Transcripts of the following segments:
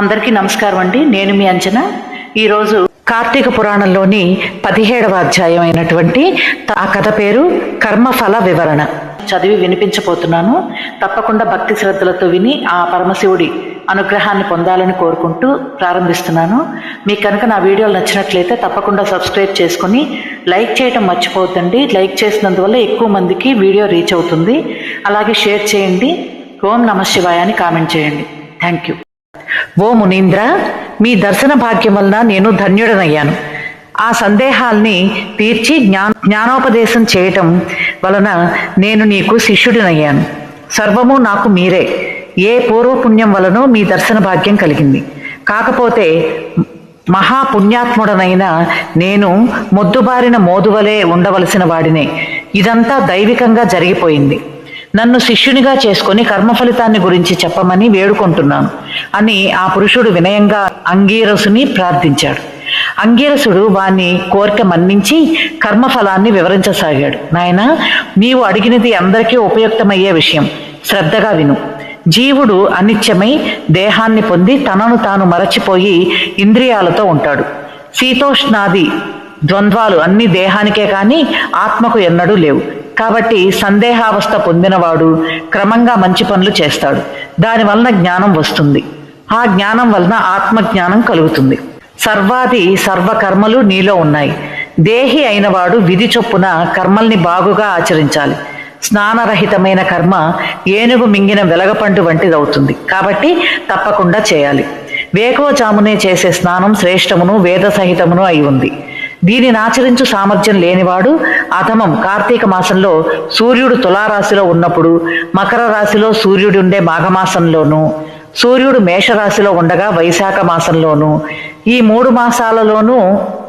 అందరికీ నమస్కారం అండి. నేను మీ అంచనా ఈరోజు కార్తీక పురాణంలోని పదిహేడవ అధ్యాయం అయినటువంటి ఆ కథ పేరు కర్మఫల వివరణ. చదివి వినిపించబోతున్నాను. తప్పకుండా భక్తి శ్రద్ధలతో విని ఆ పరమశివుడి అనుగ్రహాన్ని పొందాలని కోరుకుంటూ ప్రారంభిస్తున్నాను. మీకు కనుక నా వీడియోలు నచ్చినట్లయితే తప్పకుండా సబ్స్క్రైబ్ చేసుకుని లైక్ చేయటం మర్చిపోవద్దండి. లైక్ చేసినందువల్ల ఎక్కువ మందికి వీడియో రీచ్ అవుతుంది. అలాగే షేర్ చేయండి. ఓం నమ శివాయ అని కామెంట్ చేయండి. Thank you. ఓ మునీంద్ర మీ దర్శన భాగ్యం వలన నేను ధన్యుడనయ్యాను. ఆ సందేహాల్ని తీర్చి జ్ఞా జ్ఞానోపదేశం చేయటం వలన నేను నీకు శిష్యుడినయ్యాను. సర్వము నాకు మీరే. ఏ పూర్వపుణ్యం వలనో మీ దర్శన భాగ్యం కలిగింది. కాకపోతే మహాపుణ్యాత్ముడనైన నేను మొద్దుబారిన మోదువలే ఉండవలసిన వాడినే. ఇదంతా దైవికంగా జరిగిపోయింది. నన్ను శిష్యునిగా చేసుకొని కర్మ ఫలితాన్ని గురించి చెప్పమని వేడుకుంటున్నాను. అని ఆ పురుషుడు వినయంగా అంగీరసుని ప్రార్థించాడు. అంగీరసుడు వాని కోరిక మన్నించి కర్మఫలాన్ని వివరించసాగాడు. నాయన నీవు అడిగినది అందరికీ ఉపయుక్తమయ్యే విషయం. శ్రద్ధగా విను. జీవుడు అనిత్యమై దేహాన్ని పొంది తనను తాను మరచిపోయి ఇంద్రియాలతో ఉంటాడు. శీతోష్ణాది ద్వంద్వాలు అన్ని దేహానికే కానీ ఆత్మకు ఎన్నడూ లేవు. కాబట్టి సందేహావస్థ పొందినవాడు క్రమంగా మంచి పనులు చేస్తాడు. దాని వలన జ్ఞానం వస్తుంది. ఆ జ్ఞానం వలన ఆత్మజ్ఞానం కలుగుతుంది. సర్వాది సర్వకర్మలు నీలో ఉన్నాయి. దేహి అయినవాడు విధి చొప్పున కర్మల్ని బాగుగా ఆచరించాలి. స్నానరహితమైన కర్మ ఏనుగు మింగిన వెలగపండు వంటిదవుతుంది. కాబట్టి తప్పకుండా చేయాలి. వేకోజామునే చేసే స్నానం శ్రేష్టమును వేద సహితమును అయి ఉంది. దీనిని ఆచరించు సామర్థ్యం లేనివాడు అధమం. కార్తీక మాసంలో సూర్యుడు తులారాశిలో ఉన్నప్పుడు మకర రాశిలో సూర్యుడు ఉండే మాఘమాసంలోనూ సూర్యుడు మేషరాశిలో ఉండగా వైశాఖ మాసంలోనూ ఈ మూడు మాసాలలోనూ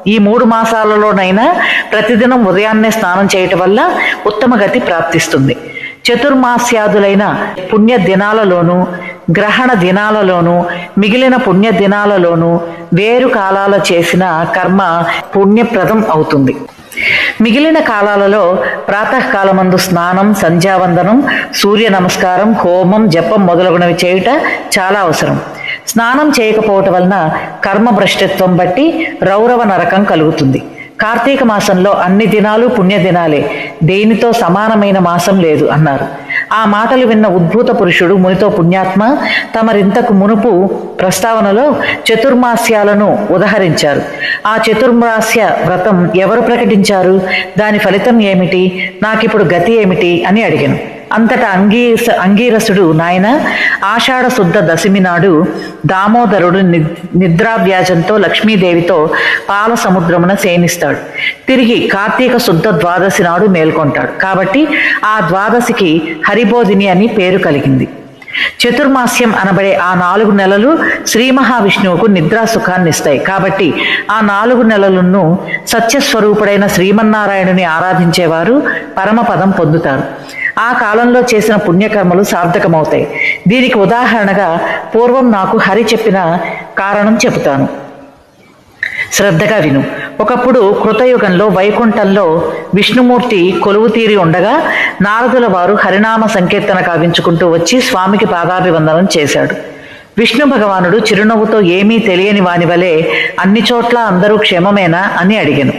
ఈ మూడు మాసాలలోనైనా ప్రతిదినం ఉదయాన్నే స్నానం చేయటం వల్ల ఉత్తమ గతి ప్రాప్తిస్తుంది. చతుర్మాస్యాదులైన పుణ్య దినాలలోనూ గ్రహణ దినాలలోనూ మిగిలిన పుణ్య దినాలలోనూ వేరు కాలాల చేసిన కర్మ పుణ్యప్రదం అవుతుంది. మిగిలిన కాలాలలో ప్రాతకాలమందు స్నానం సంధ్యావందనం సూర్య నమస్కారం హోమం జపం మొదలగునవి చేయుట చాలా అవసరం. స్నానం చేయకపోవటం వలన కర్మభ్రష్టత్వం బట్టి రౌరవ నరకం కలుగుతుంది. కార్తీక మాసంలో అన్ని దినాలు పుణ్యదినాలే. దేనితో సమానమైన మాసం లేదు అన్నారు. ఆ మాటలు విన్న ఉద్భూత పురుషుడు మునితో పుణ్యాత్మ తమరింతకు మునుపు ప్రస్తావనలో చతుర్మాస్యాలను ఉదహరించారు. ఆ చతుర్మాస్య వ్రతం ఎవరు ప్రకటించారు? దాని ఫలితం ఏమిటి? నాకిప్పుడు గతి ఏమిటి? అని అడిగాను. అంతటా అంగీరస అంగీరసుడు నాయన ఆషాఢ శుద్ధ దశమి నాడు దామోదరుడు ని నిద్రావ్యాజంతో లక్ష్మీదేవితో పాల సముద్రమున సేనిస్తాడు. తిరిగి కార్తీక శుద్ధ ద్వాదశి నాడు మేల్కొంటాడు. కాబట్టి ఆ ద్వాదశికి హరిబోధిని అని పేరు కలిగింది. చతుర్మాస్యం అనబడే ఆ నాలుగు నెలలు శ్రీ మహావిష్ణువుకు నిద్రా సుఖాన్ని ఇస్తాయి కాబట్టి ఆ నాలుగు నెలలను సత్యస్వరూపుడైన శ్రీమన్నారాయణుని ఆరాధించేవారు పరమపదం పొందుతారు. ఆ కాలంలో చేసిన పుణ్యకర్మలు సార్థకమవుతాయి. దీనికి ఉదాహరణగా పూర్వం నాకు హరి చెప్పిన కారణం చెబుతాను. శ్రద్ధగా విను. ఒకప్పుడు కృతయుగంలో వైకుంఠంలో విష్ణుమూర్తి కొలువు తీరి ఉండగా నారదుల వారు హరినామ సంకీర్తన కావించుకుంటూ వచ్చి స్వామికి పాదాభివందనం చేశాడు. విష్ణు భగవానుడు చిరునవ్వుతో ఏమీ తెలియని వాని వలె అన్ని చోట్ల అందరూ క్షేమమేనా అని అడిగాను.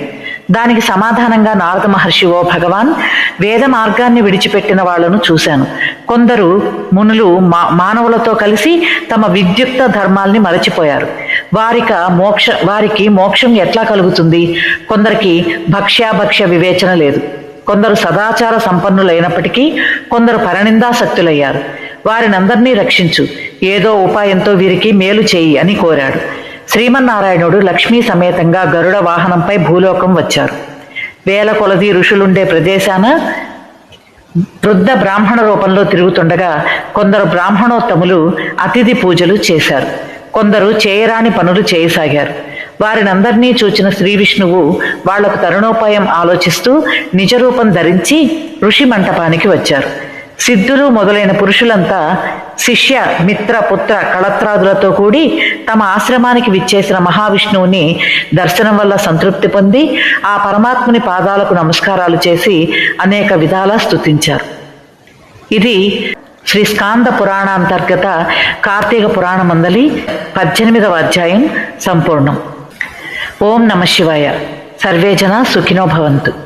దానికి సమాధానంగా నారద మహర్షి ఓ భగవాన్ వేద మార్గాన్ని విడిచిపెట్టిన వాళ్ళను చూశాను. కొందరు మునులు మా మానవులతో కలిసి తమ విద్యుక్త ధర్మాల్ని మరచిపోయారు. వారిక మోక్ష వారికి మోక్షం ఎట్లా కలుగుతుంది? కొందరికి భక్ష్యాభక్ష్య వివేచన లేదు. కొందరు సదాచార సంపన్నులైనప్పటికీ కొందరు పరనిందాసక్తులయ్యారు. వారినందరినీ రక్షించు. ఏదో ఉపాయంతో వీరికి మేలు చేయి అని కోరాడు. శ్రీమన్నారాయణుడు లక్ష్మీ సమేతంగా గరుడ వాహనంపై భూలోకం వచ్చారు. వేల కొలది ఋషులుండే ప్రదేశాన వృద్ధ బ్రాహ్మణ రూపంలో తిరుగుతుండగా కొందరు బ్రాహ్మణోత్తములు అతిథి పూజలు చేశారు. కొందరు చేయరాని పనులు చేయసాగారు. వారినందరినీ చూచిన శ్రీ విష్ణువు వాళ్ళకు తరుణోపాయం ఆలోచిస్తూ నిజరూపం ధరించి ఋషి మంటపానికి వచ్చారు. సిద్ధులు మొదలైన పురుషులంతా శిష్య మిత్ర పుత్ర కళత్రాదులతో కూడి తమ ఆశ్రమానికి విచ్చేసిన మహావిష్ణువుని దర్శనం వల్ల సంతృప్తి పొంది ఆ పరమాత్ముని పాదాలకు నమస్కారాలు చేసి అనేక విధాలా స్తుతించారు. ఇది శ్రీ స్కాంద పురాణాంతర్గత కార్తీక పురాణమందలి పద్దెనిమిదవ అధ్యాయం సంపూర్ణం. ఓం నమ శివాయ. సర్వేజన సుఖినో భవంతు.